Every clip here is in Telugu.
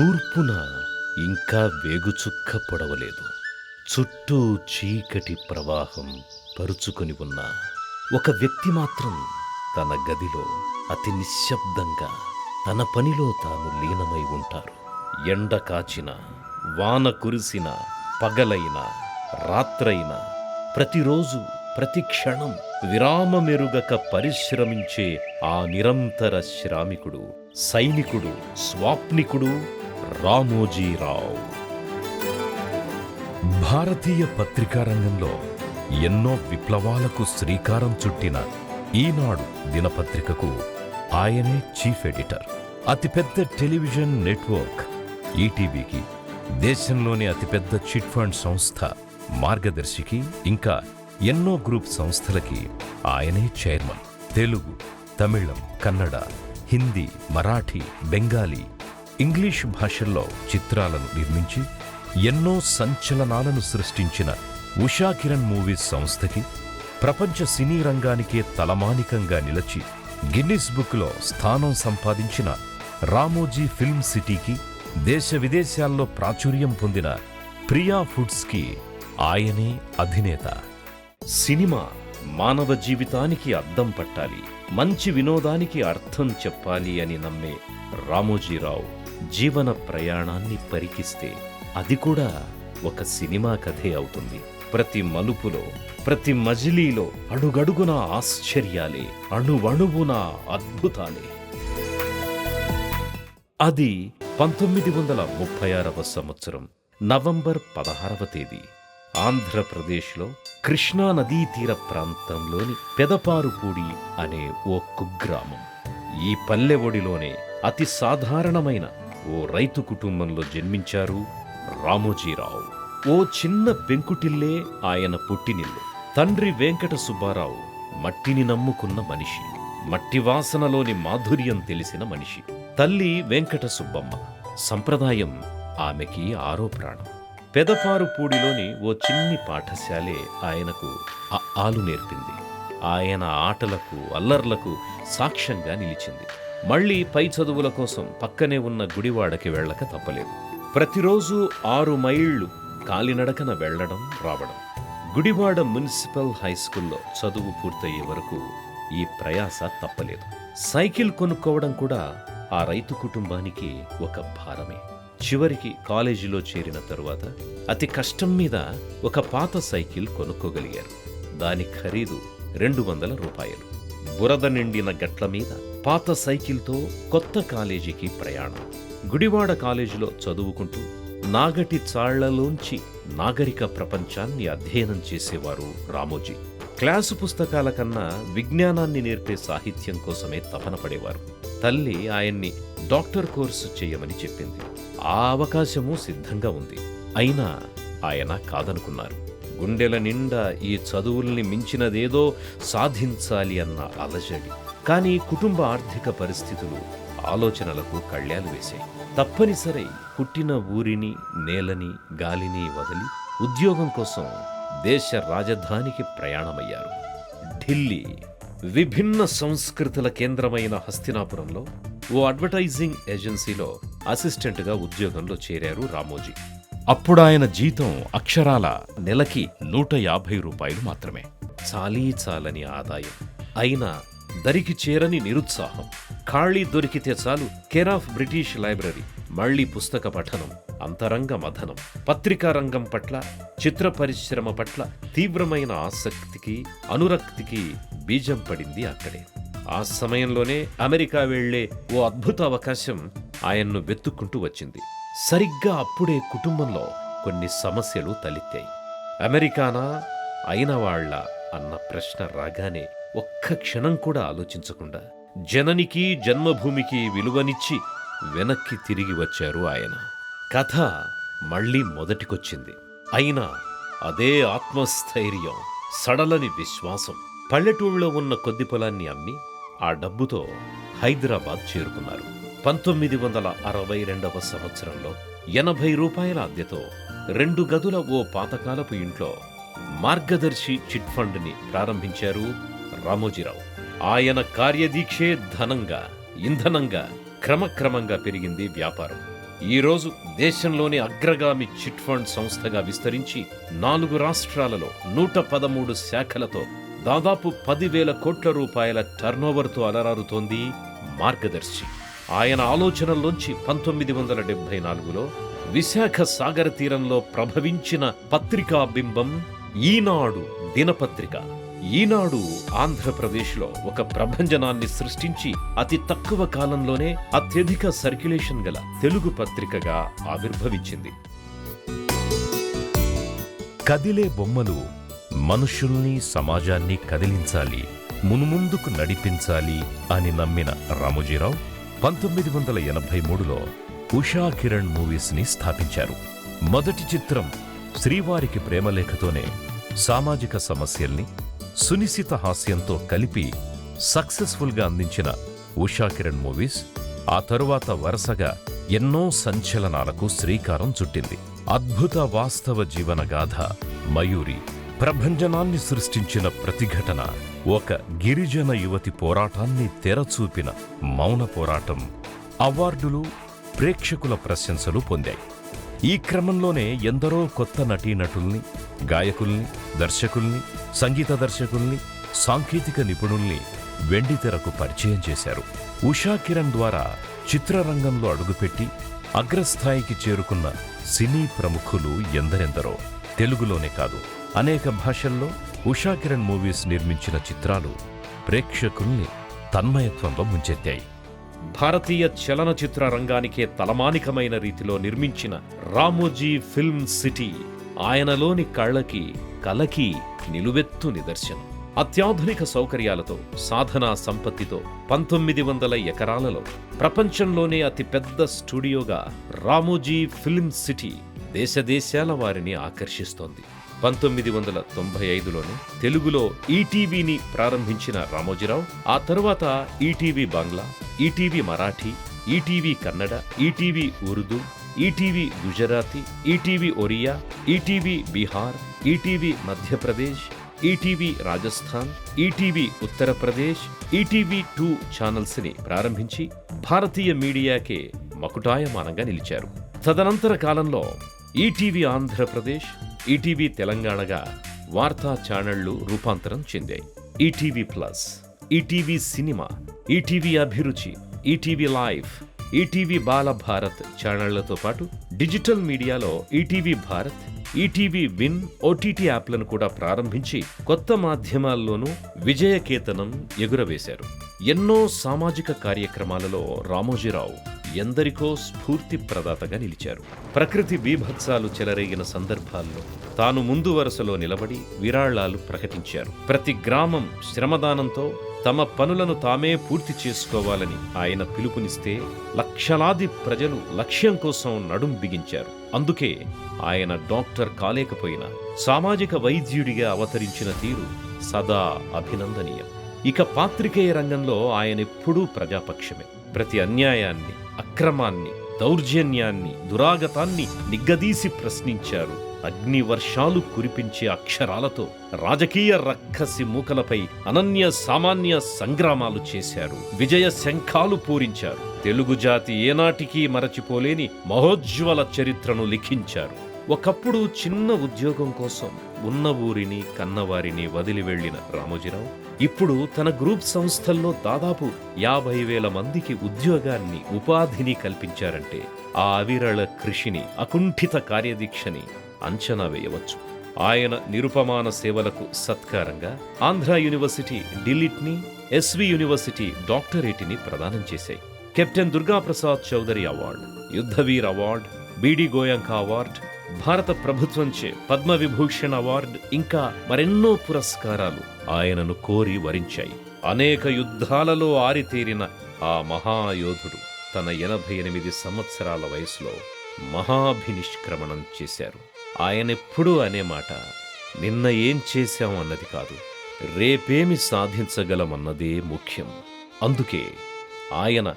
తూర్పున ఇంకా వేగుచుక్క పొడవలేదు చుట్టూ చీకటి ప్రవాహం పరుచుకొని ఉన్న ఒక వ్యక్తి మాత్రం తన గదిలో అతి నిశ్శబ్దంగా తన పనిలో తాను లీనమై ఉంటారు. ఎండ కాచిన వాన కురిసిన పగలైన రాత్రైన ప్రతిరోజు ప్రతి క్షణం విరామమెరుగక పరిశ్రమించే ఆ నిరంతర శ్రామికుడు సైనికుడు స్వాప్నికుడు రామోజీరావు భారతీయ పత్రికా రంగంలో ఎన్నో విప్లవాలకు శ్రీకారం చుట్టిన ఈనాడు దినపత్రికకు ఆయనే చీఫ్ ఎడిటర్. అతిపెద్ద టెలివిజన్ నెట్వర్క్ ఈటీవీకి దేశంలోని అతిపెద్ద చిట్ ఫండ్ సంస్థ మార్గదర్శికి ఇంకా ఎన్నో గ్రూప్ సంస్థలకి ఆయనే చైర్మన్. తెలుగు తమిళం కన్నడ హిందీ మరాఠీ బెంగాలీ ఇంగ్లీష్ భాషల్లో చిత్రాలను నిర్మించి ఎన్నో సంచలనాలను సృష్టించిన ఉషా కిరణ్ మూవీస్ సంస్థకి ప్రపంచ సినీ రంగానికే తలమానికంగా నిలిచి గిన్నిస్ బుక్లో స్థానం సంపాదించిన రామోజీ ఫిల్మ్ సిటీకి దేశ విదేశాల్లో ప్రాచుర్యం పొందిన ప్రియా ఫుడ్స్కి ఆయనే అధినేత. సినిమా మానవ జీవితానికి అద్దం పట్టాలి మంచి వినోదానికి అర్థం చెప్పాలి అని నమ్మే రామోజీరావు జీవన ప్రయాణాన్ని పరికిస్తే అది కూడా ఒక సినిమా కథే అవుతుంది. ప్రతి మలుపులో ప్రతి మజిలీలో అడుగడుగున ఆశ్చర్యాలే అణువణువున అద్భుతాలే. అది పంతొమ్మిది వందల ముప్పై ఆరవ సంవత్సరం నవంబర్ పదహారవ తేదీ. ఆంధ్రప్రదేశ్లో కృష్ణా నదీ తీర ప్రాంతంలోని పెదపారుపూడి అనే ఓ కుగ్రామం. ఈ పల్లె ఒడిలోనే అతి సాధారణమైన ఓ రైతు కుటుంబంలో జన్మించారు రామోజీరావు. ఓ చిన్న పెంకుటిల్లే ఆయన పుట్టినిల్లు. తండ్రి వెంకట సుబ్బారావు మట్టిని నమ్ముకున్న మనిషి. మట్టి వాసనలోని మాధుర్యం తెలిసిన మనిషి. తల్లి వెంకట సుబ్బమ్మ. సంప్రదాయం ఆమెకి ఆరో ప్రాణం. పెదపారుపూడిలోని ఓ చిన్ని పాఠశాలే ఆయనకు ఆలు నేర్పింది. ఆయన ఆటలకు అల్లర్లకు సాక్ష్యంగా నిలిచింది. మళ్ళీ పై చదువుల కోసం పక్కనే ఉన్న గుడివాడకి వెళ్ళక తప్పలేదు. ప్రతిరోజు ఆరు మైళ్ళు కాలినడకన వెళ్ళడం రావడం. గుడివాడ మున్సిపల్ హై స్కూల్లో చదువు పూర్తయ్యే వరకు ఈ ప్రయాస తప్పలేదు. సైకిల్ కొనుక్కోవడం కూడా ఆ రైతు కుటుంబానికి ఒక భారమే. చివరికి కాలేజీలో చేరిన తరువాత అతి కష్టం మీద ఒక పాత సైకిల్ కొనుక్కోగలిగారు. దాని ఖరీదు రెండు వందల రూపాయలు. బురద నిండిన గట్ల మీద పాత సైకిల్తో కొత్త కాలేజీకి ప్రయాణం. గుడివాడ కాలేజీలో చదువుకుంటూ నాగటి చాళ్ళలోంచి నాగరిక ప్రపంచాన్ని అధ్యయనం చేసేవారు రామోజీ. క్లాసు పుస్తకాల కన్నా విజ్ఞానాన్ని నేర్పే సాహిత్యం కోసమే తపన పడేవారు. తల్లి ఆయన్ని డాక్టర్ కోర్సు చేయమని చెప్పింది. ఆ అవకాశము సిద్ధంగా ఉంది. అయినా ఆయన కాదనుకున్నారు. గుండెల నిండా ఈ చదువుల్ని మించినదేదో సాధించాలి అన్న అలజడి. కానీ కుటుంబ ఆర్థిక పరిస్థితులు ఆలోచనలకు కళ్యాలు వేశాయి. తప్పనిసరి పుట్టిన ఊరిని నేలని గాలిని వదిలి ఉద్యోగం కోసం దేశ రాజధానికి ప్రయాణమయ్యారు. ఢిల్లీ విభిన్న సంస్కృతుల కేంద్రమైన హస్తినాపురంలో ఓ అడ్వర్టైజింగ్ ఏజెన్సీలో అసిస్టెంట్గా ఉద్యోగంలో చేరారు రామోజీ. అప్పుడు ఆయన జీతం అక్షరాల నెలకి నూట యాభై రూపాయలు మాత్రమే. చాలీ చాలని ఆదాయం. అయినా దరికి చేరని నిరుత్సాహం. ఖాళీ దొరికితే చాలు కేర్ ఆఫ్ బ్రిటిష్ లైబ్రరీ మళ్ళీ పుస్తక పఠనం అంతరంగ మథనం పత్రికా రంగం పట్ల చిత్ర పరిశ్రమ పట్ల తీవ్రమైన ఆసక్తికి అనురక్తికి బీజం పడింది అక్కడే. ఆ సమయంలోనే అమెరికా వెళ్ళే ఓ అద్భుత అవకాశం ఆయన్ను వెతుక్కుంటూ వచ్చింది. సరిగ్గా అప్పుడే కుటుంబంలో కొన్ని సమస్యలు తలెత్తాయి. అమెరికానా? అయిన వాళ్ళ అన్న ప్రశ్న రాగానే ఒక్క క్షణం కూడా ఆలోచించకుండా జననికి జన్మభూమికి విలువనిచ్చి వెనక్కి తిరిగి వచ్చారు ఆయన. కథ మళ్ళీ మొదటికొచ్చింది. అయినా అదే ఆత్మస్థైర్యం సడలని విశ్వాసం పల్లెటూళ్ళలో ఉన్న కొద్ది పొలాన్ని అమ్మి ఆ డబ్బుతో హైదరాబాద్ చేరుకున్నారు. పంతొమ్మిది వందల అరవై రెండవ సంవత్సరంలో ఎనభై రూపాయల అద్దెతో రెండు గదుల ఓ పాతకాలపు ఇంట్లో మార్గదర్శి చిట్ ఫండ్ని ప్రారంభించారు రామోజీరావు. ఆయన కార్యదీక్షే ధనంగా ఇంధనంగా క్రమక్రమంగా పెరిగింది వ్యాపారం. ఈరోజు దేశంలోని అగ్రగామి చిట్ ఫండ్ సంస్థగా విస్తరించి నాలుగు రాష్ట్రాలలో నూట పదమూడు శాఖలతో దాదాపు పదివేల కోట్ల రూపాయల టర్నోవర్తో అలరారుతోంది మార్గదర్శి. ఆయన ఆలోచనల్లోంచి పంతొమ్మిది వందల డెబ్బై నాలుగులో విశాఖ సాగర తీరంలో ప్రభవించిన పత్రికా బింబం ఈనాడు దినపత్రిక. ఈనాడు ఆంధ్రప్రదేశ్లో ఒక ప్రభంజనాన్ని సృష్టించి అతి తక్కువ కాలంలోనే అత్యధిక సర్క్యులేషన్ గల తెలుగు పత్రికగా ఆవిర్భవించింది. కదిలే బొమ్మలు మనుషుల్ని సమాజాన్ని కదిలించాలి మునుముందుకు నడిపించాలి అని నమ్మిన రామోజీరావు పంతొమ్మిది వందల ఎనభై మూడులో ఉషా కిరణ్ మూవీస్ని స్థాపించారు. మొదటి చిత్రం శ్రీవారికి ప్రేమలేఖతోనే సామాజిక సమస్యల్ని సునిశిత హాస్యంతో కలిపి సక్సెస్ఫుల్గా అందించిన ఉషా కిరణ్ మూవీస్ ఆ తరువాత వరుసగా ఎన్నో సంచలనాలకు శ్రీకారం చుట్టింది. అద్భుత వాస్తవ జీవనగాథ మయూరి ప్రభంజనాన్ని సృష్టించిన ప్రతిఘటన ఒక గిరిజన యువతి పోరాటాన్ని తెరచూపిన మౌన పోరాటం. అవార్డులు ప్రేక్షకుల ప్రశంసలు పొందాయి. ఈ క్రమంలోనే ఎందరో కొత్త నటీనటుల్ని గాయకుల్ని దర్శకుల్ని సంగీత దర్శకుల్ని సాంకేతిక నిపుణుల్ని వెండితెరకు పరిచయం చేశారు. ఉషా కిరణ్ ద్వారా చిత్రరంగంలో అడుగుపెట్టి అగ్రస్థాయికి చేరుకున్న సినీ ప్రముఖులు ఎందరెందరో. తెలుగులోనే కాదు అనేక భాషల్లో ఉషాకిరణ్ మూవీస్ నిర్మించిన చిత్రాలు ప్రేక్షకుల్ని తన్మయత్వంలో ముంచెత్తాయి. భారతీయ చలనచిత్ర రంగానికే తలమానికమైన రీతిలో నిర్మించిన రామోజీ ఫిల్మ్ సిటీ ఆయనలోని కళ్ళకి కలకి నిలువెత్తు నిదర్శనం. అత్యాధునిక సౌకర్యాలతో సాధనా సంపత్తితో పంతొమ్మిది వందల ఎకరాలలో ప్రపంచంలోనే అతిపెద్ద స్టూడియోగా రామోజీ ఫిల్మ్ సిటీ దేశదేశాల వారిని ఆకర్షిస్తోంది. పంతొమ్మిది వందల తొంభై ఐదులోనే తెలుగులో ఈటీవీని ప్రారంభించిన రామోజీరావు ఆ తరువాత ETV Bangla ETV Marathi ETV Kannada ETV Urdu ETV Gujarati ETV Oriya ETV Bihar ETV Madhya Pradesh ETV Rajasthan ETV Uttar Pradesh ETV two ఛానల్స్ని ప్రారంభించి భారతీయ మీడియాకే మకుటాయమానంగా నిలిచారు. తదనంతర కాలంలో ఈటీవీ ఆంధ్రప్రదేశ్ ఈటీవీ తెలంగాణగా వార్తా ఛానళ్ళు రూపాంతరం చెందాయి. ETV plus ETV cinema ETV Abhiruchi ETV life ETV Balabharat ఛానళ్ళతో పాటు డిజిటల్ మీడియాలో ETV Bharat ETV win OTT యాప్లను కూడా ప్రారంభించి కొత్త మాధ్యమాల్లోనూ విజయకేతనం ఎగురవేశారు. ఎన్నో సామాజిక కార్యక్రమాలలో రామోజీరావు ఎందరికో స్ఫూర్తి ప్రదాతగా నిలిచారు. ప్రకృతి బీభత్సాలు చెలరేగిన సందర్భాల్లో తాను ముందు వరుసలో నిలబడి విరాళాలు ప్రకటించారు. ప్రతి గ్రామం శ్రమదానంతో తమ పనులను తామే పూర్తి చేసుకోవాలని ఆయన పిలుపునిస్తే లక్షలాది ప్రజలు లక్ష్యం కోసం నడుం బిగించారు. అందుకే ఆయన డాక్టర్ కాలేకపోయినా సామాజిక వైద్యుడిగా అవతరించిన తీరు సదా అభినందనీయం. ఇక పాత్రికేయ రంగంలో ఆయన ఎప్పుడూ ప్రజాపక్షమే. ప్రతి అన్యాయాన్ని అక్రమాన్ని దౌర్జన్యాన్ని దురాగతాన్ని నిగ్గదీసి ప్రశ్నించారు. అగ్నివర్షాలు కురిపించే అక్షరాలతో రాజకీయ రక్కసి మూకలపై అనన్య సామాన్య సంగ్రామాలు చేశారు. విజయ శంఖాలు పూరించారు. తెలుగు జాతి ఏనాటికీ మరచిపోలేని మహోజ్వల చరిత్రను లిఖించారు. ఒకప్పుడు చిన్న ఉద్యోగం కోసం ఉన్న ఊరిని కన్నవారిని వదిలి వెళ్ళిన రామోజీరావు ఇప్పుడు తన గ్రూప్ సంస్థల్లో దాదాపు యాభై వేల మందికి ఉద్యోగాన్ని ఉపాధిని కల్పించారంటే ఆ అవిరళ కృషిని అకుంఠిత కార్యదీక్షని అంచనా వేయవచ్చు. ఆయన నిరుపమాన సేవలకు సత్కారంగా ఆంధ్ర యూనివర్సిటీ డిలిట్ని ఎస్వి యూనివర్సిటీ డాక్టరేటిని ప్రదానం చేశాయి. Captain Durgaprasad Chowdary award Yudhveer award BD Goenka award భారత ప్రభుత్వంచే పద్మవిభూషణ్ అవార్డు ఇంకా మరెన్నో పురస్కారాలు ఆయనను కోరి వరించాయి. అనేక యుద్ధాలలో ఆరితేరిన ఆ మహాయోధుడు తన ఎనభై ఎనిమిది సంవత్సరాల వయసులో మహాభినిష్క్రమణం చేశారు. ఆయనెప్పుడూ అనే మాట నిన్న ఏం చేశాం అన్నది కాదు రేపేమి సాధించగలమన్నదే ముఖ్యం. అందుకే ఆయన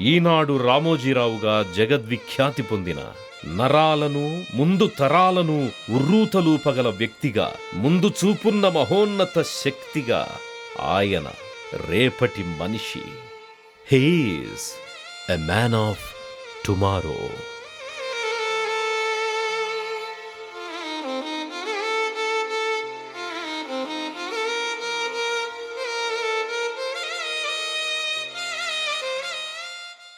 ఈనాడు రామోజీరావుగా జగద్విఖ్యాతి పొందిన నరాలను ముందు తరాలను ఉర్రూతలూపగల వ్యక్తిగా ముందు చూపున్న మహోన్నత శక్తిగా ఆయన రేపటి మనిషి. He's a man of tomorrow